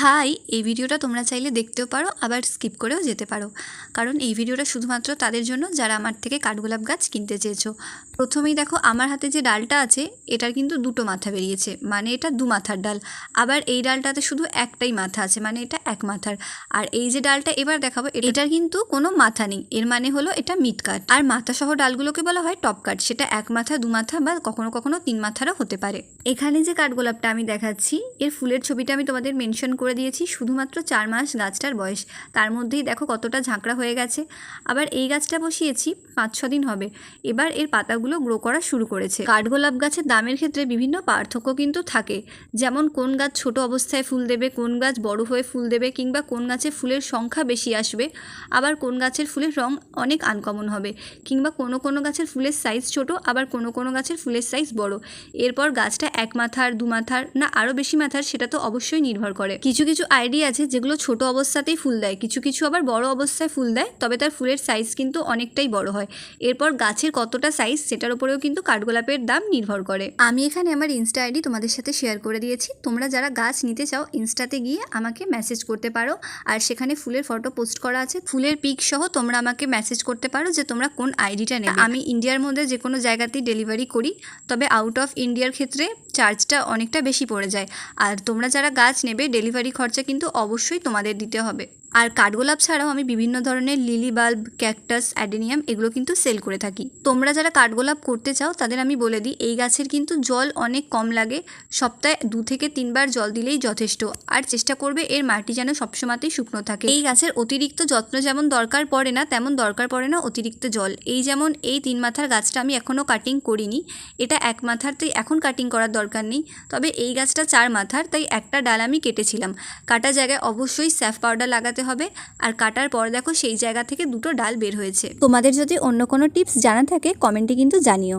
High, এই ভিডিওটা তোমরা চাইলে দেখতেও পারো, আবার স্কিপ করেও যেতে পারো। কারণ এই ভিডিওটা শুধুমাত্র তাদের জন্য, যারা আমার থেকে কাঠগোলাপ গাছ কিনতে চেয়েছো। প্রথমেই দেখো, আমার হাতে যে ডালটা আছে, এটার কিন্তু দুটো মাথা বেরিয়েছে। মানে এটা দু মাথার ডাল। আবার এই ডালটাতে শুধু একটাই মাথা আছে। মানে এটা এক মাথার। আর এই যে ডালটা এবার দেখাবো, এটার কিন্তু কোনো মাথা নেই। এর মানে হলো এটা মিট কাট আর মাথা সহ ডালগুলোকে বলা হয় টপ কাট সেটা এক মাথা, দু মাথা বা কখনো কখনো তিন মাথারও হতে পারে। এখানে যে কাঠগোলাপটা আমি দেখাচ্ছি, এর ফুলের ছবিটা আমি তোমাদের মেনশন করে দিয়েছি, শুধুমাত্র চার মাস গাছটার বয়স। তার মধ্যেই দেখো কতটা ঝাঁকড়া হয়ে গেছে। আবার এই গাছটা বসিয়েছি, পাঁচ ছ দিন হবে। এবার এর পাতাগুলো গ্রো করা শুরু করেছে। কাঠগোলাপ গাছের দামের ক্ষেত্রে বিভিন্ন পার্থক্য কিন্তু থাকে। যেমন কোন গাছ ছোট অবস্থায় ফুল দেবে, কোন গাছ বড় হয়ে ফুল দেবে কিংবা কোন গাছে ফুলের সংখ্যা বেশি আসবে, আবার কোন গাছের ফুলের রং অনেক আনকমন হবে, কিংবা কোনো কোনো গাছের ফুলের সাইজ ছোট, আবার কোনো কোনো গাছের ফুলের সাইজ বড়। এরপর গাছটা এক মাথার, দু মাথার, না আরও বেশি মাথার সেটা তো অবশ্যই নির্ভর করে। কিছু কিছু আইডিয়া আছে যেগুলো ছোট অবস্থাতেই ফুল দেয়, কিছু কিছু আবার বড় অবস্থায় ফুল দেয়, তবে তার ফুলের সাইজ কিন্তু অনেকটাই বড় হয়। এরপর গাছের কতটা সাইজ সেটার উপরেও কিন্তু কাঠগোলাপের দাম নির্ভর করে। আমি এখানে আমার ইনস্টা আইডি তোমাদের সাথে শেয়ার করে দিয়েছি। তোমরা যারা গাছ নিতে চাও ইনস্টাতে গিয়ে আমাকে মেসেজ করতে পারো। আর সেখানে ফুলের ফটো পোস্ট করা আছে। ফুলের পিক সহ তোমরা আমাকে মেসেজ করতে পারো যে তোমরা কোন আইডিটা নেবে। আমি ইন্ডিয়ার মধ্যে যে কোনো জায়গাতেই ডেলিভারি করি, তবে আউট অফ ইন্ডিয়ার ক্ষেত্রে চার্জটা অনেকটা বেশি পড়ে যায়। আর তোমরা যারা গাছ নেবে ডেলিভারি খরচা কিন্তু অবশ্যই তোমাদের দিতে হবে। আর কাঠগোলাপ ছাড়াও আমি বিভিন্ন ধরনের লিলি বাল্ব, ক্যাকটাস, অ্যাডেনিয়াম এগুলো কিন্তু সেল করে থাকি। তোমরা যারা কাঠগোলাপ করতে চাও, তাদের আমি বলে দিই, এই গাছের কিন্তু জল অনেক কম লাগে। সপ্তাহে দু থেকে তিনবার জল দিলেই যথেষ্ট। আর চেষ্টা করবে এর মাটি যেন সবসময়তেই শুকনো থাকে। এই গাছের অতিরিক্ত যত্ন যেমন দরকার পড়ে না, তেমন দরকার পড়ে না অতিরিক্ত জল। এই যেমন এই তিন মাথার গাছটা আমি এখনও কাটিং করিনি। এটা এক মাথার তাই এখন কাটিং করার দরকার নেই। তবে এই গাছটা চার মাথার, তাই একটা ডাল আমি কেটেছিলাম। কাটা জায়গায় অবশ্যই স্যাফ পাউডার লাগাতে হবে। আর কাটার পর দেখো সেই জায়গা থেকে দুটো ডাল বের হয়েছে। তোমাদের যদি অন্য কোনো টিপস জানা থাকে কমেন্টে কিন্তু জানিও।